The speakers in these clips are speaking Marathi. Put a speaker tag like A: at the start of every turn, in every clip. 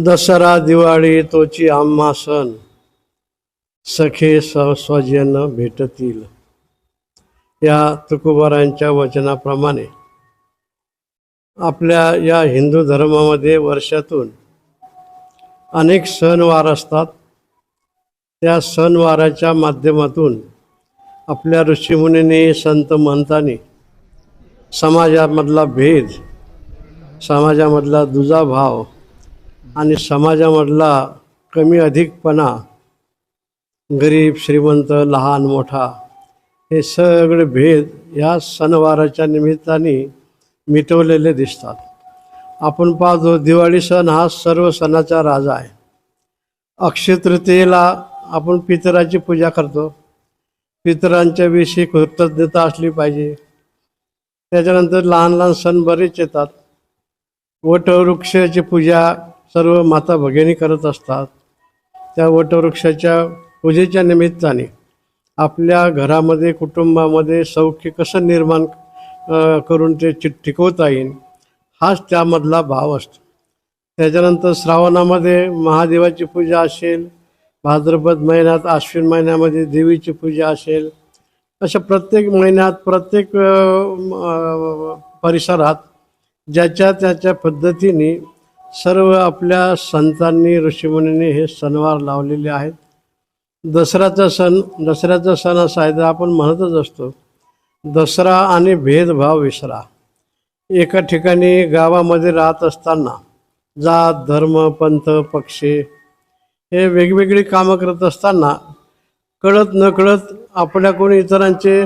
A: दसरा दिवाळी तोची आम्हा सण सखे स स्वजन भेटतील. या तुकोबारांच्या वचनाप्रमाणे आपल्या या हिंदू धर्मामध्ये वर्षातून अनेक सणवार असतात. त्या सणवाराच्या माध्यमातून आपल्या ऋषीमुनींनी संत महंतांनी समाजामधला भेद समाजामधला दुजाभाव आणि समाजामधला कमी अधिकपणा गरीब श्रीमंत लहान मोठा हे सगळे भेद ह्या सणवाराच्या निमित्ताने मिटवलेले दिसतात. आपण पाहतो दिवाळी सण हा सर्व सणाचा राजा आहे. अक्षय तृतीयेला आपण पितराची पूजा करतो. पितरांच्या विषयी कृतज्ञता असली पाहिजे. त्याच्यानंतर लहान लहान सण बरेच येतात. वटवृक्षाची पूजा सर्व माता भगिनी करत असतात. त्या वटवृक्षाच्या पूजेच्या निमित्ताने आपल्या घरामध्ये कुटुंबामध्ये सौख्य कसं निर्माण करून ते चि- टिकवता येईल हाच त्यामधला भाव असतो. त्याच्यानंतर श्रावणामध्ये महादेवाची पूजा असेल भाद्रपद महिन्यात आश्विन महिन्यामध्ये देवीची पूजा असेल अशा प्रत्येक महिन्यात प्रत्येक परिसरात ज्याच्या त्याच्या पद्धतीने सर्व आपल्या संतांनी ऋषीमुनींनी हे सणवार लावलेले आहेत. दसऱ्याचा सण दसऱ्याचा सण असा आहे तर आपण म्हणतच असतो. दसरा आणि भेदभाव विसरा. एका ठिकाणी गावामध्ये राहत असताना जात धर्म पंथ पक्षी हे वेगवेगळी कामं करत असताना कळत नकळत आपल्याकडून इतरांचे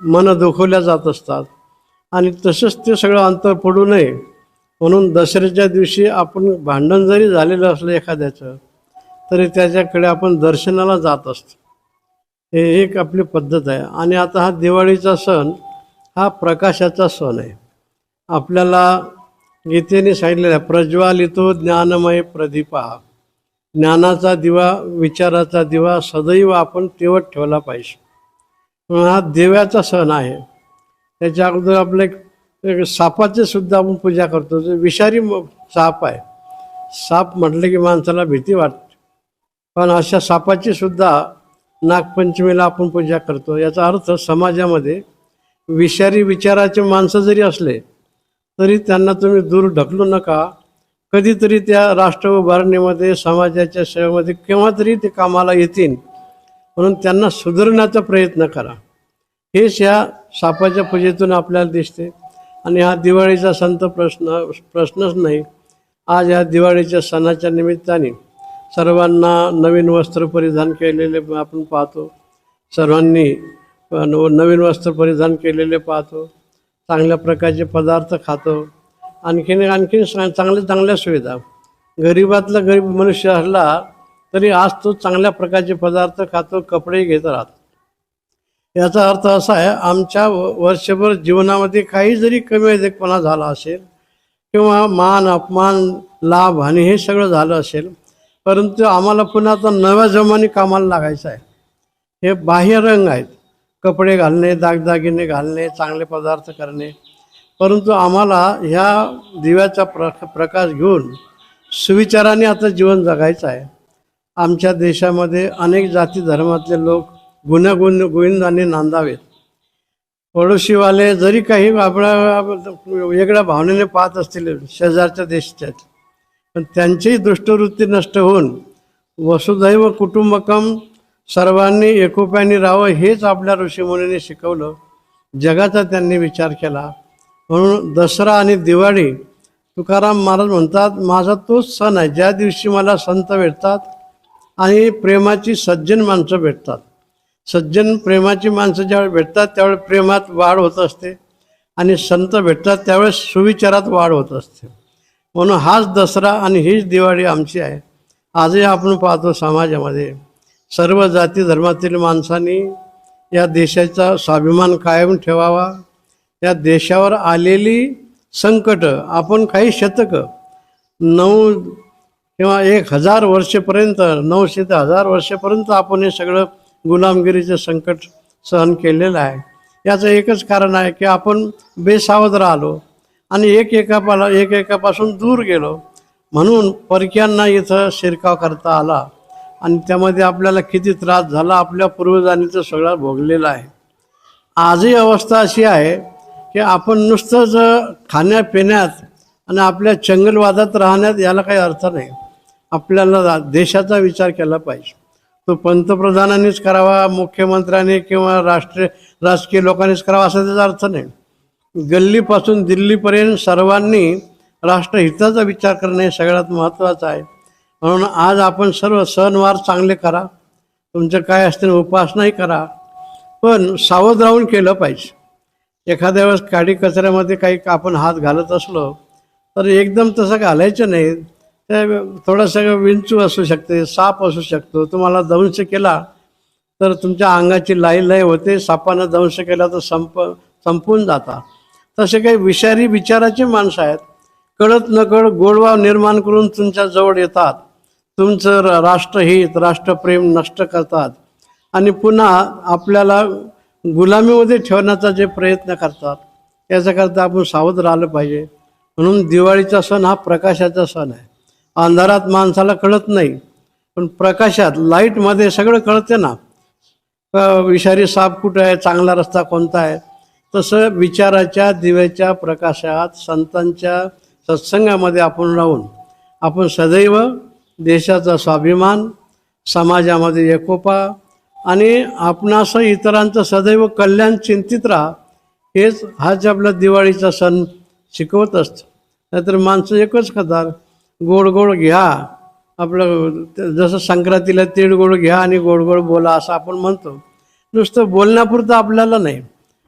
A: मन दुखवल्या जात असतात. आणि तसंच ते सगळं अंतर पडू नये. म्हणून दसऱ्याच्या दिवशी आपण भांडण जरी झालेलं असलं एखाद्याचं तरी त्याच्याकडे आपण दर्शनाला जात असतो. हे एक आपली पद्धत आहे. आणि आता हा दिवाळीचा सण हा प्रकाशाचा सण आहे. आपल्याला गीतेने सांगितलेलं आहे प्रज्वालितो ज्ञानमय प्रदीपा. ज्ञानाचा दिवा विचाराचा दिवा सदैव आपण तेवत ठेवला पाहिजे. म्हणून हा देव्याचा सण आहे. त्याच्या अगोदर आपलं एक सापाचे सुद्धा आपण पूजा करतो. विषारी म- साप आहे. साप म्हटलं की माणसाला भीती वाटते. पण अशा सापाची सुद्धा नागपंचमीला आपण पूजा करतो. याचा अर्थ समाजामध्ये विषारी विचाराचे माणसं जरी असले तरी त्यांना तुम्ही दूर ढकलू नका. कधीतरी त्या राष्ट्र उभारणीमध्ये समाजाच्या सेवेमध्ये केव्हा तरी ते कामाला येतील. म्हणून त्यांना सुधारण्याचा प्रयत्न करा. हेच या सापाच्या पूजेतून आपल्याला दिसते. आणि हा दिवाळीचा संत प्रश्न प्रश्नच नाही. आज या दिवाळीच्या सणाच्या निमित्ताने सर्वांना नवीन वस्त्र परिधान केलेले आपण पाहतो. सर्वांनी नवीन वस्त्र परिधान केलेले पाहतो. चांगल्या प्रकारचे पदार्थ खातो. आणखीन आणखीन चांगल्या चांगल्या सुविधा. गरीबातला गरीब मनुष्य असला तरी आज तो चांगल्या प्रकारचे पदार्थ खातो कपडे घेत राहतो. याचा अर्थ असा आहे आमच्या व- वर्षभर जीवनामध्ये काही जरी कमी अधिकपणा झाला असेल किंवा मान अपमान लाभ आणि हे सगळं झालं असेल परंतु आम्हाला पुन्हा आता नव्या जमाने कामाला लागायचं आहे. हे बाह्य रंग आहेत. कपडे घालणे दागदागिने घालणे चांगले पदार्थ करणे. परंतु आम्हाला ह्या दिव्याचा प्र प्रकाश घेऊन सुविचाराने आता जीवन जगायचं आहे. आमच्या देशामध्ये अनेक जाती धर्मातले लोक गुणगुण गोविंदाने नांदावेत. पडोशीवाले जरी काही आपल्या वेगळ्या भावनेने पाहत असतील शेजारच्या देशात पण त्यांचीही दुष्टवृत्ती नष्ट होऊन वसुधैव कुटुंबकम सर्वांनी एकोप्याने राहावं हेच आपल्या ऋषीमुनीने शिकवलं. जगाचा त्यांनी विचार केला. म्हणून दसरा आणि दिवाळी तुकाराम महाराज म्हणतात माझा तोच सण आहे ज्या दिवशी मला संत भेटतात आणि प्रेमाची सज्जन माणसं भेटतात. सज्जन प्रेमाची माणसं ज्यावेळी भेटतात त्यावेळी प्रेमात वाढ होत असते. आणि संत भेटतात त्यावेळेस सुविचारात वाढ होत असते. म्हणून हाच दसरा आणि हीच दिवाळी आमची आहे. आजही आपण पाहतो समाजामध्ये. सर्व जाती धर्मातील माणसांनी या देशाचा स्वाभिमान कायम ठेवावा. या देशावर आलेली संकटं आपण काही शतकं नऊ किंवा एक हजार वर्षेपर्यंत नऊशे ते हजार वर्षेपर्यंत आपण हे सगळं गुलामगिरीचं संकट सहन केलेलं आहे. याचं एकच कारण आहे की आपण बेसावध राहिलो आणि एक एकापाला एक एकापासून दूर गेलो. म्हणून परक्यांना इथं शिरकाव करता आला आणि त्यामध्ये आपल्याला किती त्रास झाला आपल्या पूर्वजांनी सगळं भोगलेलं आहे. आजही अवस्था अशी आहे की आपण नुसतंच खाण्यापिण्यात आणि आपल्या चंगलवादात राहण्यात याला काही अर्थ नाही. आपल्याला देशाचा विचार केला पाहिजे. तो पंतप्रधानांनीच करावा मुख्यमंत्र्यांनी किंवा राष्ट्रीय राजकीय लोकांनीच करावा असा त्याचा अर्थ नाही. गल्लीपासून दिल्लीपर्यंत सर्वांनी राष्ट्रहिताचा विचार करणे हे सगळ्यात महत्त्वाचं आहे. म्हणून आज आपण सर्व सणवार चांगले करा. तुमचं काय असतील उपासनाही करा. पण सावध राहून केलं पाहिजे. एखाद्या वेळेस काडी कचऱ्यामध्ये काही आपण हात घालत असलो तर एकदम तसं घालायचं नाही. थोडंसं विंचू असू शकते साप असू शकतो. तुम्हाला दंश केला तर तुमच्या अंगाची लाई लय होते सापानं दंश केला तर संप संपून जाता. तसे काही विषारी विचाराचे माणसं आहेत. कळत नकळत गोडवा निर्माण करून तुमच्या जवळ येतात. तुमचं राष्ट्रहित राष्ट्रप्रेम नष्ट करतात. आणि पुन्हा आपल्याला गुलामीमध्ये ठेवण्याचा जे प्रयत्न करतात याच्याकरता आपण सावध राहिलं पाहिजे. म्हणून दिवाळीचा सण हा प्रकाशाचा सण आहे. अंधारात माणसाला कळत नाही. पण प्रकाशात लाईटमध्ये सगळं कळते ना. विषारी साप कुठं आहे चांगला रस्ता कोणता आहे? तसं विचाराच्या दिव्याच्या प्रकाशात संतांच्या सत्संगामध्ये आपण राहून आपण सदैव देशाचा स्वाभिमान समाजामध्ये एकोपा आणि आपणासं इतरांचं सदैव कल्याण चिंतित राहा. हेच हाच आपला दिवाळीचा सण शिकवत असतं. नाहीतर माणसं एकच खातात गोड गोड घ्या. आपलं जसं संक्रांतीला तीळ गोड घ्या आणि गोड गोड बोला असं आपण म्हणतो. नुसतं बोलण्यापुरतं आपल्याला नाही.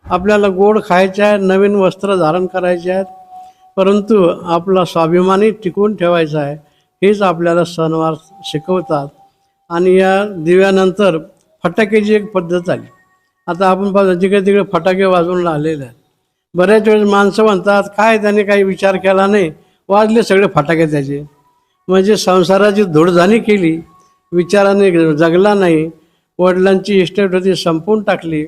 A: आपल्याला गोड खायचे आहे नवीन वस्त्र धारण करायचे आहेत. परंतु आपला स्वाभिमानही टिकवून ठेवायचा आहे. हेच आपल्याला सणवार शिकवतात. आणि या दिव्यानंतर फटाक्याची एक पद्धत आली. आता आपण पाहतो जिकडे तिकडे फटाके वाजवून राहिलेले आहेत. बऱ्याच वेळेस माणसं म्हणतात काय त्याने काही विचार केला नाही? वाजले सगळे फटाके त्याचे म्हणजे संसाराची धूळधाणी केली. विचाराने जगला नाही. वडिलांची इस्टेट होती संपवून टाकली.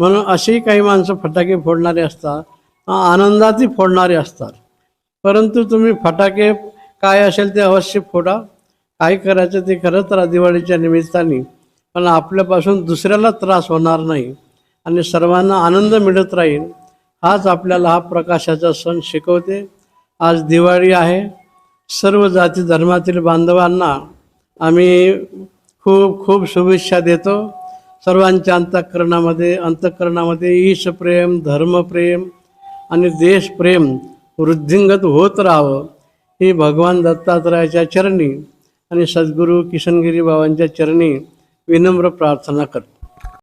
A: म्हणून असेही काही माणसं फटाके फोडणारे असतात. आनंदातही फोडणारे असतात. परंतु तुम्ही फटाके काय असेल ते अवश्य फोडा. काय करायचं ते करत राहा दिवाळीच्या निमित्ताने. पण आपल्यापासून दुसऱ्याला त्रास होणार नाही. आणि सर्वांना आनंद मिळत राहील. हाच आपल्याला हा प्रकाशाचा सण शिकवते. आज दिवाळी आहे. सर्व जाती धर्मातील बांधवांना आम्ही खूप खूप शुभेच्छा देतो. सर्वांच्या अंतःकरणामध्ये अंतःकरणामध्ये ईशप्रेम धर्मप्रेम आणि देशप्रेम वृद्धिंगत होत राहावं ही भगवान दत्तात्रयाच्या चरणी आणि सद्गुरू किशनगिरी बाबांच्या चरणी विनम्र प्रार्थना करतो.